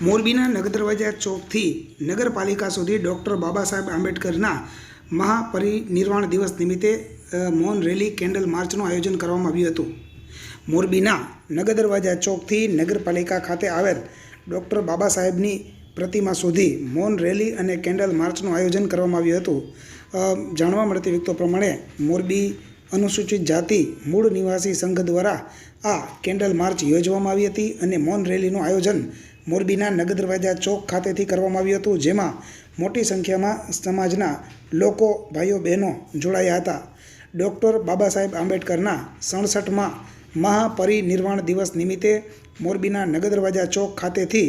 મોરબીના નગદરવાજા ચોકથી નગરપાલિકા સુધી ડૉક્ટર બાબા સાહેબ આંબેડકરના મહાપરિનિર્વાણ દિવસ નિમિત્તે મૌન રેલી કેન્ડલ માર્ચનું આયોજન કરવામાં આવ્યું હતું. મોરબીના નગદરવાજા ચોકથી નગરપાલિકા ખાતે આવેલ ડૉક્ટર બાબા સાહેબની પ્રતિમા સુધી મૌન રેલી અને કેન્ડલ માર્ચનું આયોજન કરવામાં આવ્યું હતું. જાણવા મળતી વિગતો પ્રમાણે મોરબી અનુસૂચિત જાતિ મૂળ નિવાસી સંઘ દ્વારા આ કેન્ડલ માર્ચ યોજવામાં આવી હતી અને મૌન રેલીનું આયોજન મોરબીના નગદરવાજા ચોક ખાતેથી કરવામાં આવ્યું હતું, જેમાં મોટી સંખ્યામાં સમાજના લોકો, ભાઈઓ, બહેનો જોડાયા હતા. ડૉક્ટર બાબા સાહેબ આંબેડકરના સડસઠમાં મહાપરિનિર્વાણ દિવસ નિમિત્તે મોરબીના નગદરવાજા ચોક ખાતેથી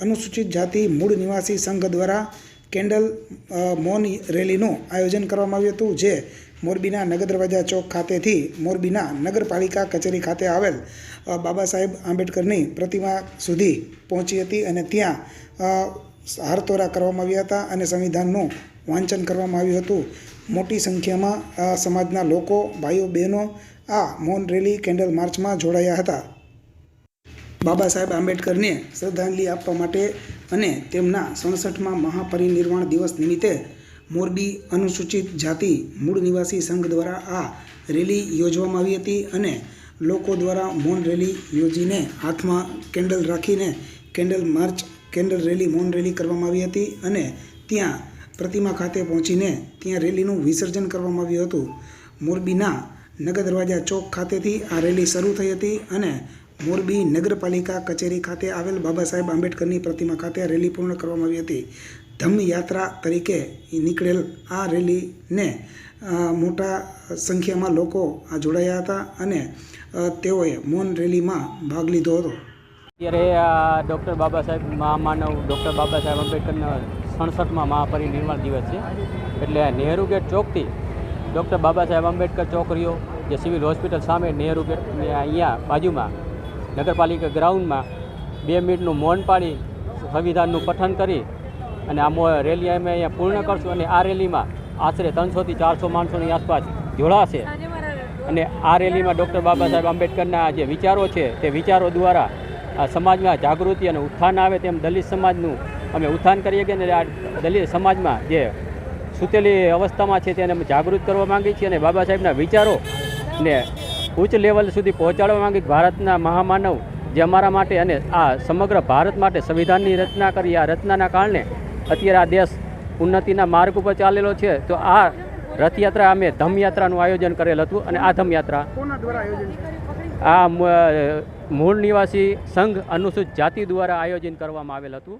અનુસૂચિત જાતિ મૂળ નિવાસી સંઘ દ્વારા કેન્ડલ મૌન રેલીનું આયોજન કરવામાં આવ્યું હતું, જે મોરબીના નગરદરવાજા ચોક ખાતેથી મોરબીના નગરપાલિકા કચેરી ખાતે આવેલ બાબા સાહેબ આંબેડકરની પ્રતિમા સુધી પહોંચી હતી અને ત્યાં હારતોરા કરવામાં આવ્યા હતા અને સંવિધાનનું વાંચન કરવામાં આવ્યું હતું. મોટી સંખ્યામાં સમાજના લોકો, ભાઈઓ, બહેનો આ મૌન રેલી કેન્ડલ માર્ચમાં જોડાયા હતા. બાબા સાહેબ આંબેડકરને શ્રદ્ધાંજલિ આપવા માટે અને તેમના સડસઠમાં મહાપરિનિર્વાણ દિવસ નિમિત્તે મોરબી અનુસૂચિત જાતિ મૂળ નિવાસી સંઘ દ્વારા આ રેલી યોજવામાં આવી હતી અને લોકો દ્વારા મૌન રેલી યોજીને હાથમાં કેન્ડલ રાખીને કેન્ડલ માર્ચ, કેન્ડલ રેલી, મૌન રેલી કરવામાં આવી હતી અને ત્યાં પ્રતિમા ખાતે પહોંચીને ત્યાં રેલીનું વિસર્જન કરવામાં આવ્યું હતું. મોરબીના નગર દરવાજા ચોક ખાતેથી આ રેલી શરૂ થઈ હતી અને મોરબી નગરપાલિકા કચેરી ખાતે આવેલ બાબા સાહેબ આંબેડકરની પ્રતિમા ખાતે રેલી પૂર્ણ કરવામાં આવી હતી. ધમ્મ યાત્રા તરીકે નીકળેલ આ રેલીને મોટા સંખ્યામાં લોકો આ જોડાયા હતા અને તેઓએ મૌન રેલીમાં ભાગ લીધો હતો. અત્યારે આ ડૉક્ટર બાબા સાહેબ મહામાનવ, ડૉક્ટર બાબા સાહેબ આંબેડકરના સડસઠમાં મહાપરિનિર્વાણ દિવસ છે. એટલે નહેરુ ગેટ ચોકથી ડૉક્ટર બાબા સાહેબ આંબેડકર ચોક રહ્યો જે સિવિલ હોસ્પિટલ સામે નહેરુ ગેટ અહીંયા બાજુમાં નગરપાલિકા ગ્રાઉન્ડમાં બે મિનિટનું મૌન પાડી સંવિધાનનું પઠન કરી અને આ રેલી અમે અહીંયા પૂર્ણ કરશું અને આ રેલીમાં આશરે ત્રણસોથી ચારસો માણસોની આસપાસ જોડાશે. અને આ રેલીમાં ડૉક્ટર બાબા સાહેબ આંબેડકરના જે વિચારો છે તે વિચારો દ્વારા આ સમાજમાં જાગૃતિ અને ઉત્થાન આવે તેમ દલિત સમાજનું અમે ઉત્થાન કરીએ કે આ દલિત સમાજમાં જે સૂતેલી અવસ્થામાં છે તેને અમે જાગૃત કરવા માગીએ છીએ અને બાબા સાહેબના વિચારો ને ઉચ્ચ લેવલ સુધી પહોંચાડવા માંગી ભારતના મહામાનવ જે અમારા માટે અને આ સમગ્ર ભારત માટે સંવિધાનની રચના કરી આ રચનાના કારણે અત્યારે આ દેશ ઉન્નતિના માર્ગ ઉપર ચાલેલો છે તો આ રથયાત્રા અમે ધમયાત્રાનું આયોજન કરેલ હતું અને આ ધમયાત્રા આ મૂળ નિવાસી સંઘ અનુસૂચિત જાતિ દ્વારા આયોજન કરવામાં આવેલ હતું.